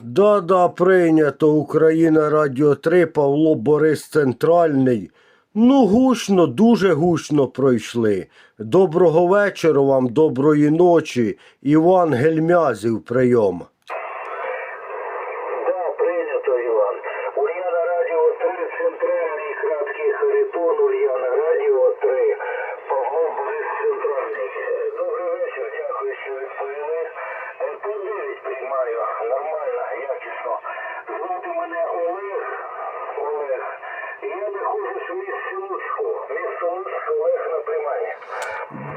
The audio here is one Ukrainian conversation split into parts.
Да-да, прийнято. Україна Радіо 3, Павло Борис Центральний. Ну, гучно, дуже гучно пройшли. Доброго вечора вам, доброї ночі. Іван Гельмязів, прийом. Да, прийнято, Іван. Ульяна Радіо 3, центральний краткий Харитон, Ульяна Радіо 3, Павло Борис Центральний. Е, Добрий вечір, дякую, що відповіли. Е, По 9 приймаю, нормально, якісно. Звати мене Олег. Олег. Я знаходжусь у місті Луцьку. Місто Луцьк, Олег на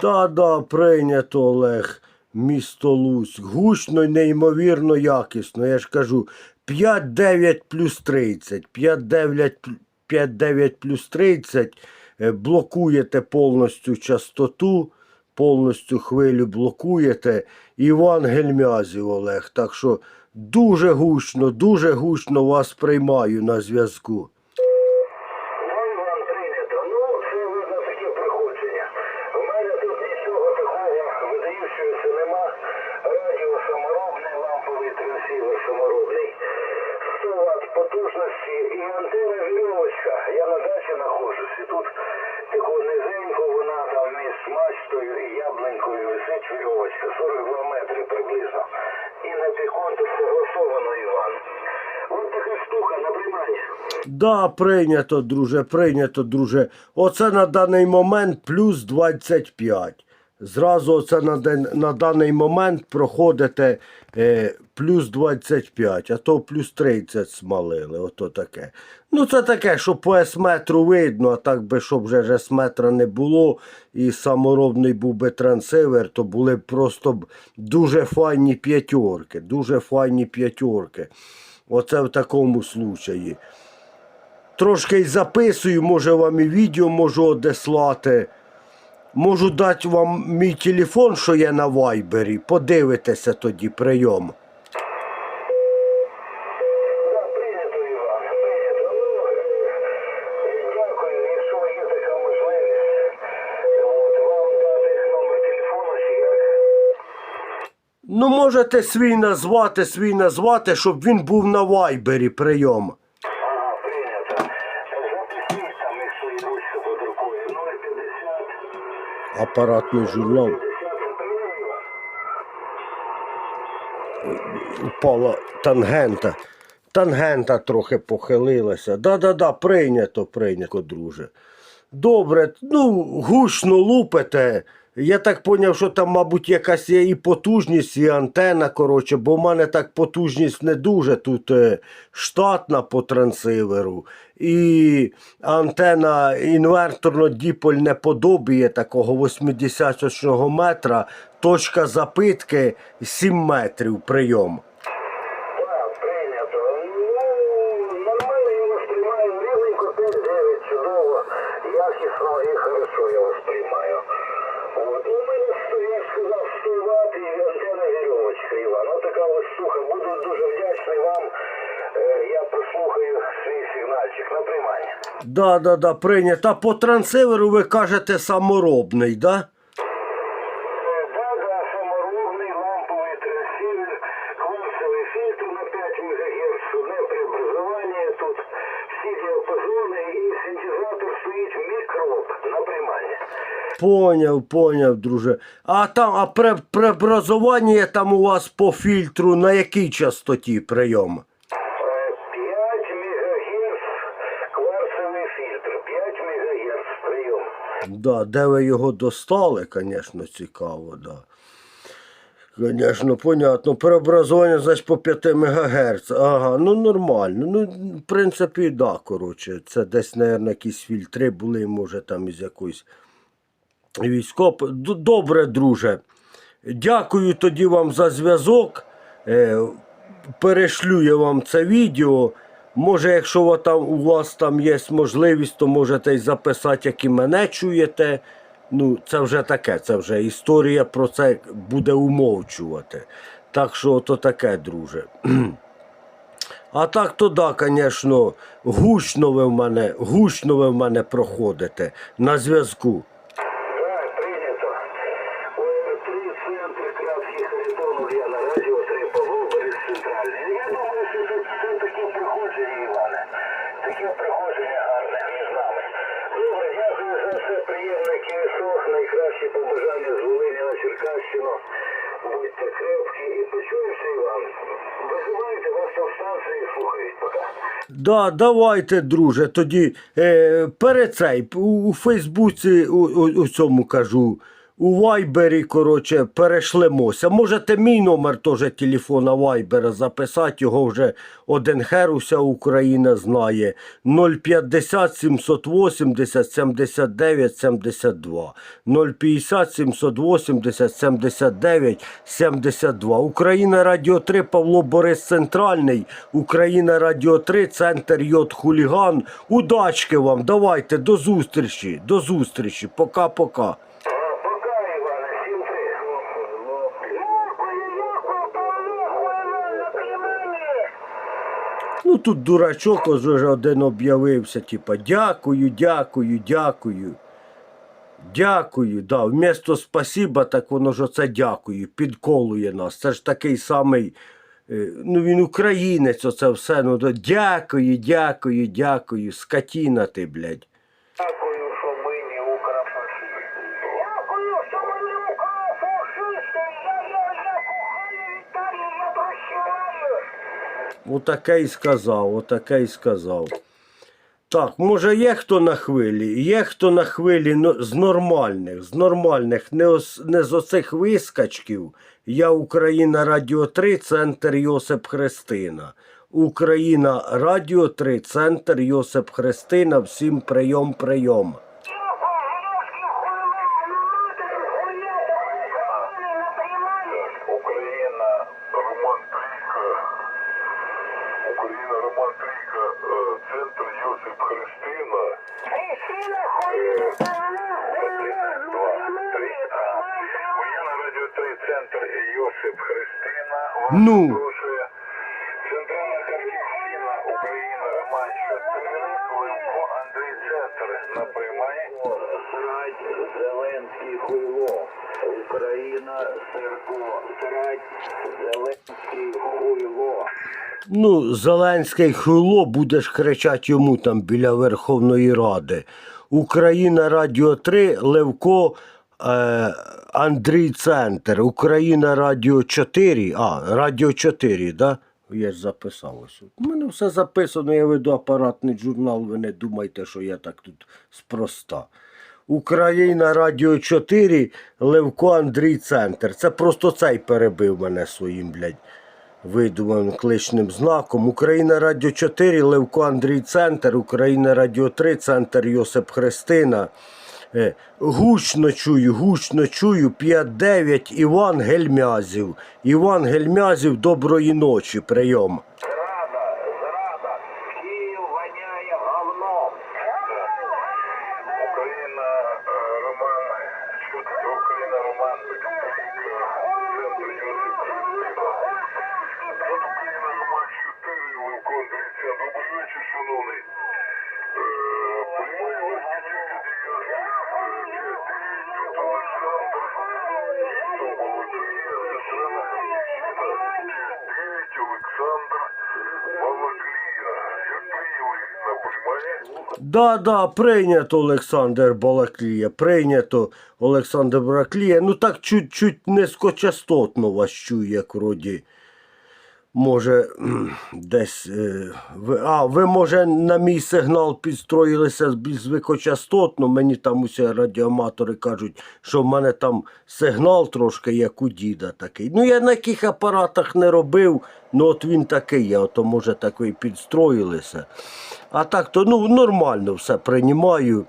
Да-да, прийнято, Олег. Місто Луцьк. Гучно й неймовірно якісно. Я ж кажу, 5-9 плюс 30. 5-9 5-9 плюс 30. Е, Блокуєте повністю частоту, повністю хвилю блокуєте. Іван Гельмязів, Олег. Так що дуже гучно, дуже гучно вас приймаю на зв'язку. Ну, Іван, прийнято. Ну, це видно таке приходження. У мене тут нічого такого видаючогося нема. Радіо саморобне, ламповий трансівер саморобний. 100 Вт потужності і антенна вірьовочка. Я на дачі знаходжусь. І тут таку низеньку вона там між мачтою і яблунькою висить вірьовочка. 42 метри приблизно. І на піконту согласовано, Іван. Ось така штука на. Да, прийнято, друже, прийнято, друже. Оце на даний момент плюс 25. Зразу оце на, ден, на даний момент проходите е, плюс 25, а то плюс 30 смалили. Ото таке. Ну, це таке, що по есметру видно, а так би, щоб вже ж есметра не було, і саморобний був би трансивер, то були б просто дуже файні п'ятерки, дуже файні п'ятерки. Оце в такому случаї. Трошки й записую, може вам і відео можу одеслати. Можу дати вам мій телефон, що є на вайбері. Подивитеся тоді прийом. Ну, можете свій назвати, свій назвати, щоб він був на вайбері прийом. Ага, прийнято. Е, Запишіть там, якщо і ручка подрукує. 050, Апаратний журнал. 50. Упала тангента. Тангента трохи похилилася. Да-да-да, прийнято, прийнято, друже. Добре, ну, гучно лупите. Я так поняв, що там, мабуть, якась є і потужність, і антена, коротше, бо в мене так потужність не дуже. Тут е, штатна по трансиверу. І антена інверторно-діпольне подобіє такого 88 метра. Точка запитки 7 метрів прийом. Так, прийнято. Ну, нормально я вас приймаю. Рівненько 5-9, чудово, якісно і хорошо я вас приймаю. От, у мене, я ж сказав, 100 Вт і антенна вірьовочка, Іван. Ось така ось штука. Буду дуже вдячний вам. Е, Я послухаю свій сигнальчик на приймання. Да, да, да, прийнято. А по трансиверу ви кажете саморобний, да? Да, да, саморобний ламповий трансивер, кварцевий фільтр на 5 МГц, преобразування тут, всі діапазони і синтезатор стоїть мікроп на приймання. Поняв, поняв, друже. А там, а пре, преобразування там у вас по фільтру на якій частоті прийом? 5 МГц кварцевий фільтр, 5 МГц прийом. Да, де ви його достали, звісно, цікаво, да. Звісно, понятно. Преобразування, значить, по 5 МГц. Ага, ну нормально. Ну, в принципі, да, коротше. Це десь, мабуть, якісь фільтри були, може, там із якоїсь військоп. Добре, друже. Дякую тоді вам за зв'язок. Е, перешлю я вам це відео. Може, якщо у вас там є можливість, то можете й записати, як і мене чуєте. Ну, це вже таке, це вже історія про це буде умовчувати. Так що то таке, друже. А так то да, звісно, гучно ви в мене, гучно ви в мене проходите на зв'язку. Так, прийнято. Ось три центри кратких Харитон, Ульяна Радіо, 3 Павло, Борис Центральний. Я думаю, пока. Да, давайте, друже. Тоді е, перед цей у, у Фейсбуці, у, у, у цьому кажу, у Вайбері, коротше, перешлемося. Можете мій номер теж телефона Вайбера записати, його вже один хер уся Україна знає. 050 780 79 72. 050 780 79 72. Україна Радіо 3, Павло Борис Центральний. Україна Радіо 3, центр Йод Хуліган. Удачки вам, давайте, до зустрічі, до зустрічі. Пока-пока. Ну тут дурачок вже один об'явився, типа дякую, дякую, дякую. Дякую, да. Вмісто спасіба, так воно ж оце дякую, підколує нас. Це ж такий самий, е, ну він українець, оце все. Ну дякую, дякую, дякую. Скотіна ти, блядь. Дякую, що ми не укрофашисти. Дякую, що ми не укрофашисти. Я, я, я кохаю Віталію, я прощаю. Отаке й сказав, отаке й сказав. Так, може є хто на хвилі? Є хто на хвилі ну, з нормальних, з нормальних, не, ос, не з оцих вискачків. Я Україна Радіо 3, центр Йосип Христина. Україна Радіо 3, центр Йосип Христина. Всім прийом, прийом. Україна, Роман Трійка. Україна, Роман Трійка, е, центр Йосип Христина. Воєнна радіо 3, центр Йосип Христина. Вас Ну. запрошує Центральна Харківщина, Україна, Роман 4, Левко, Андрій Центр на прийманні. Срать Зеленський хуйло. Україна, Серко. Срать Зеленський хуйло. Ну, Зеленський хуйло будеш кричати йому там біля Верховної Ради. Україна Радіо 3, Левко, е, Андрій Центр. Україна Радіо 4. А, Радіо 4, да? Я ж записав ось. У мене все записано, я веду апаратний журнал, ви не думайте, що я так тут спроста. Україна Радіо 4, Левко Андрій Центр. Це просто цей перебив мене своїм, блядь видуманим кличним знаком. Україна Радіо 4, Левко Андрій Центр, Україна Радіо 3, Центр Йосип Христина. Е, Гучно чую, гучно чую, 5-9, Іван Гельмязів. Іван Гельмязів, доброї ночі, прийом. Україна, е, Роман, центр Йосип Христина. Тут Україна, Роман 4, Левко, Андрій Центр. Добрий вечір, шановний. Приймаю вас Олександр. Олександр Балаклія. Як прийняли на? Да, да, прийнято Олександр Балаклія. Прийнято Олександр Балаклія. Ну так чуть-чуть низькочастотно вас чую, як вроді. Може, десь. Е, ви, а, ви, може, на мій сигнал підстроїлися більш. Мені там усі радіоматори кажуть, що в мене там сигнал трошки як у діда такий. Ну, я на яких апаратах не робив, ну от він такий, я ото може так ви й підстроїлися. А так то ну, нормально все приймаю.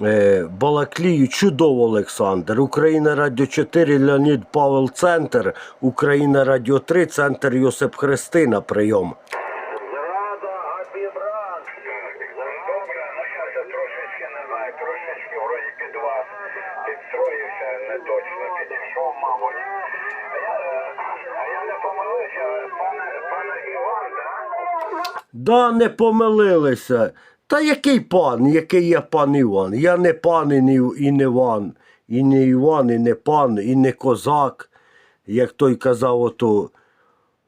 Е, Балаклію, чудово, Олександр. Україна Радіо 4, Леонід Павел Центр, Україна Радіо 3, Центр Йосип Христина. Прийом. Ну? Да, не помилилися. Та який пан, який я пан Іван? Я не пан і не, Іван, і не Іван, і не пан, і не козак. Як той казав, ото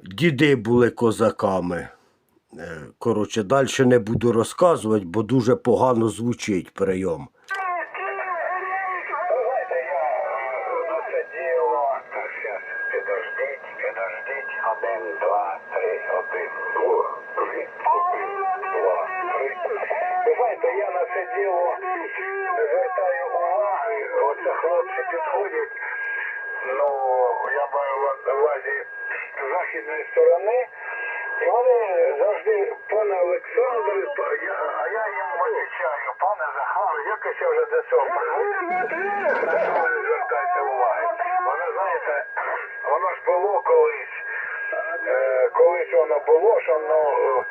діди були козаками. Е, Коротше, далі не буду розказувати, бо дуже погано звучить прийом. Давайте я на це діло. Так, щас, підождіть, підождіть, один, два, три, один, два, три, один, два, три. Ви знаєте, я на це діло не звертаю уваги. Оце хлопці підходять. Ну, я маю на увазі з західної сторони. І вони завжди, пане Олександр, па- я, а я їм відповідаю, пане Захару, якось я вже до цього привик. На що ви не звертайте уваги? Воно, знаєте, воно ж було колись. Е, колись воно було, що ну, е,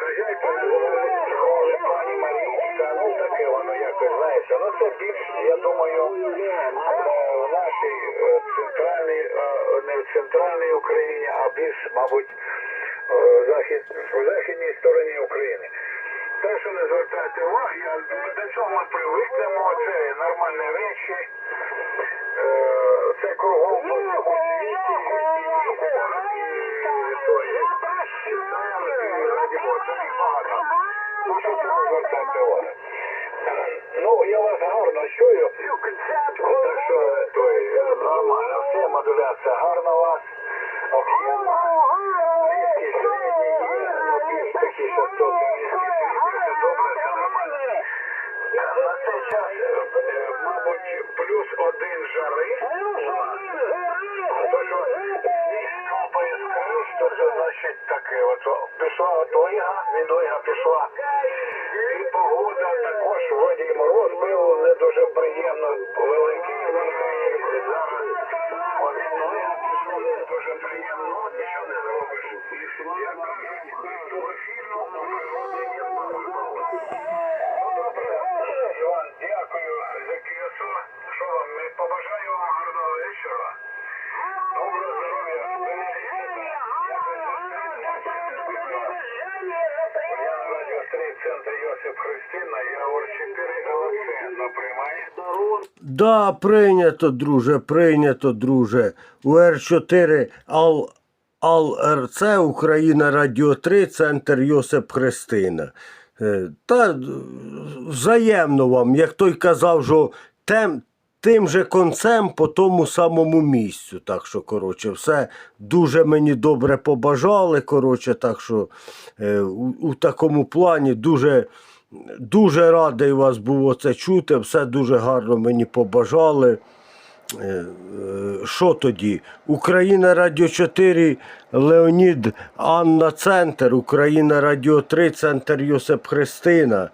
хазяйка називали пані Марічка, ну таке воно якось, знаєте, ну це більш, я думаю, е, в нашій е, центральній, е, не в центральній Україні, а більш, мабуть, захід, в західній стороні України. Те, що не звертайте уваги, до цього ми привикнемо, це нормальні речі. Це кругом Ну, що це не звертайте уваги? Ну, я вас гарно чую. Так що, той, нормально, все, модуляція гарна у вас. Об'єм. Низький, середній є, ну, більш такі частоти, низькі, середні, все добре, все нормально. На цей час, е, мабуть, плюс один жари у вас. То, що сніг це значить таке. От пішла от від ойга пішла. І погода також вроді і мороз був не дуже приємно, великий зараз. От від Ольга пішов не дуже приємно, ну, нічого не зробиш. Я кажу, того фільму у природі є багато. Ну, добре, Іван, дякую за кіосо. Що вам, ми побажаю вам гарного вечора. Доброго здоров'я, бережіть себе. Я на радіо 3, центр Йосип Христина, я ОР 4 ЛЦ. Ну, приймає? Да, прийнято, друже, прийнято, друже. УР4 Ал, Ал РЦ, Україна Радіо 3, центр Йосип Христина. Е, Та взаємно вам, як той казав, що тем, тим же концем по тому самому місцю. Так що, коротше, все дуже мені добре побажали. Коротше, так що е, у, у такому плані дуже. Дуже радий вас було це чути, все дуже гарно мені побажали. Е, е, Що тоді? Україна Радіо 4, Леонід Анна Центр, Україна Радіо 3, Центр Йосип Христина.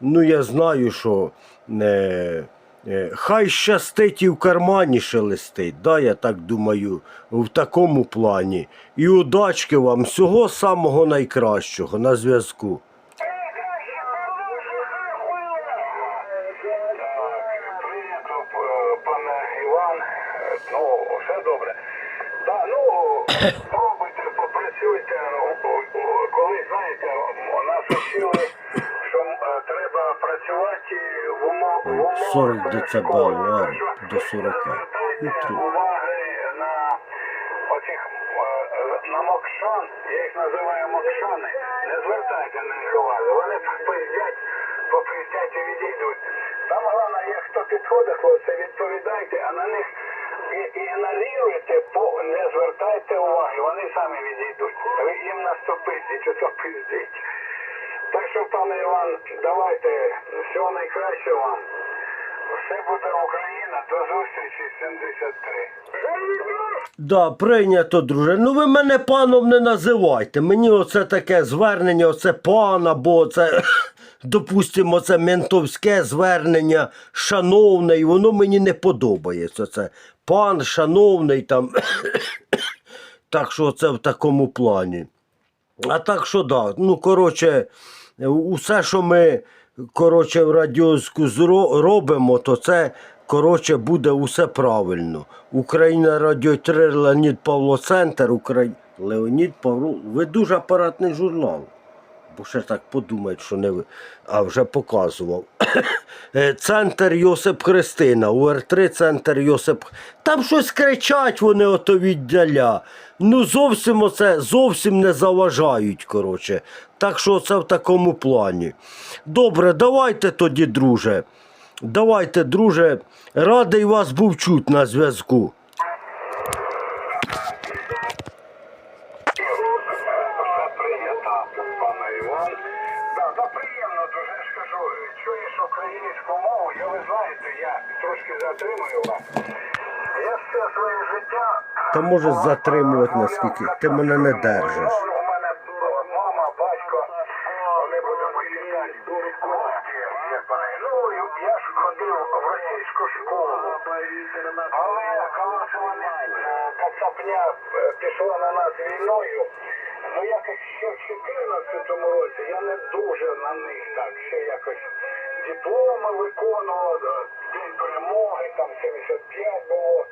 Ну, я знаю, що е, е, хай щастить і в кармані шелестить, да, я так думаю, в такому плані. І удачки вам, всього самого найкращого на зв'язку. Так, прийнято, п- пане Іван. Е, Ну, все добре. Так, ну, пробуйте, попрацюйте. У- у- у- Колись, знаєте, у нас вчили, що е, треба працювати в умов- в умовах 40 перешкод. децибел, до 40. не Ну, на мокшан, я їх називаю мокшани. Не звертайте на них уваги. Вони попиздять, попиздять і відійдуть. Там головне, як хто підходить, хлопці, відповідайте, а на них і, і ігноруйте, не звертайте уваги, вони самі відійдуть. Ви їм наступите, чи то пиздіть. Що, пане Іван, давайте всього найкращого вам. Все буде Україна. До зустрічі 73. Да, прийнято, друже. Ну ви мене паном не називайте. Мені оце таке звернення, оце пан, або це, допустимо, це ментовське звернення, шановний, воно мені не подобається. Це пан, шановний там. так що це в такому плані. А так що да, ну коротше, усе, що ми коротше, в радіозку робимо, то це коротше, буде усе правильно. Україна Радіо 3, Леонід Павло Центр, Украї... Леонід Павло. Ви дуже апаратний журнал. Бо ще так подумають, що не ви. А вже показував. Е, Центр Йосип Христина, УР3 центр Йосип. Там щось кричать вони ото віддаля. Ну зовсім оце зовсім не заважають, коротше. Так що це в такому плані. Добре, давайте тоді, друже. Давайте, друже. Радий вас був чути на зв'язку. Да, да, приємно дуже я ж кажу. Чуєш українську мову, я ви знаєте, я трошки затримую вас. Я все своє життя. Та можеш затримувати наскільки. Ти мене не держиш. У мене мама, батько, вони кошки, як вони. Ну, я ж ходив в російську школу. Але коли вони, е, кацапня е, пішла на нас війною, ну якось ще в 14 році я не дуже на них так, ще якось дипломи виконував, День перемоги, там 75 було.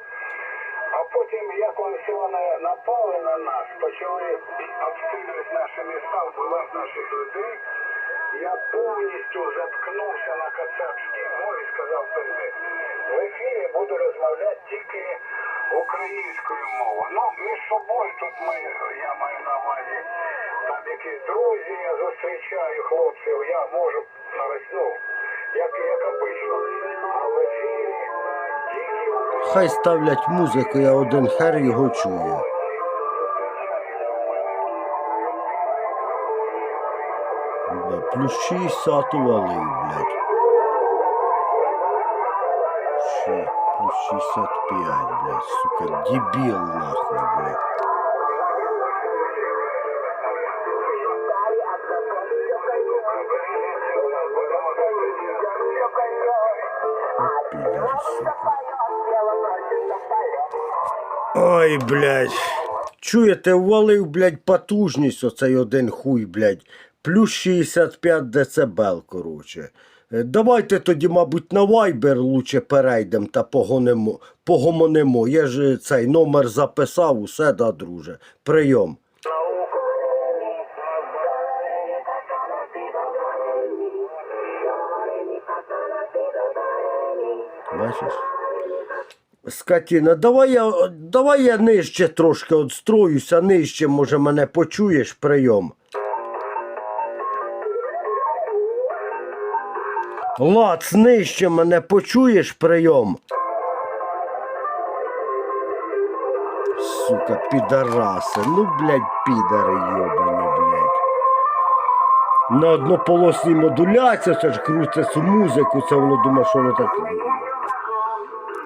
А потім, як вони напали на нас, почали обстрілювати наші міста, вбивати наших людей, я повністю заткнувся на кацапській мові, сказав собі, в ефірі буду розмовляти тільки українською мовою. Ну, між собою тут ми, я маю на увазі, там якісь друзі, я зустрічаю хлопців, я можу на Хай ставлять музику, я один хер його чую. Плюс 60 увалив, блядь. Ши, плюс 65, блядь, сука, дебіл нахуй, блядь. Ой, блядь. Чуєте, ввалив, блядь, потужність оцей один хуй, блядь. Плюс 65 децибел, короче. Е, Давайте тоді, мабуть, на Viber лучше перейдемо та погонимо, погомонимо. Я ж е, цей номер записав, усе, да, друже. Прийом. Бачиш? Скотіна, давай я, давай я нижче трошки отстроюся, нижче, може, мене почуєш прийом. Лац, нижче мене почуєш прийом. Сука, підараси. Ну, блядь, підари йобані, блядь. На однополосній модуляції, це ж крутиться музику, це воно думає, що воно так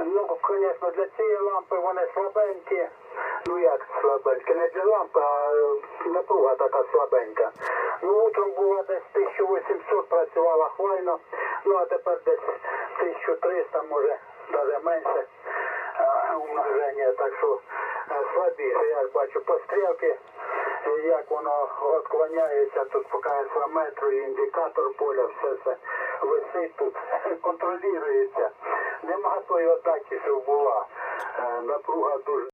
Ну, звісно, для цієї лампи вони слабенькі. Ну як слабенькі? Не для лампи, а е, напруга така слабенька. Ну, утром було десь 1800 працювала хвайно, ну а тепер десь 1300, може, навіть менше умноження, так що е, слабіше. Я бачу по стрілки, е, як воно відклоняється, тут по метру, індикатор поля, все це висить тут, контролюється. Нема тої атаки, що була. Е, Напруга дуже.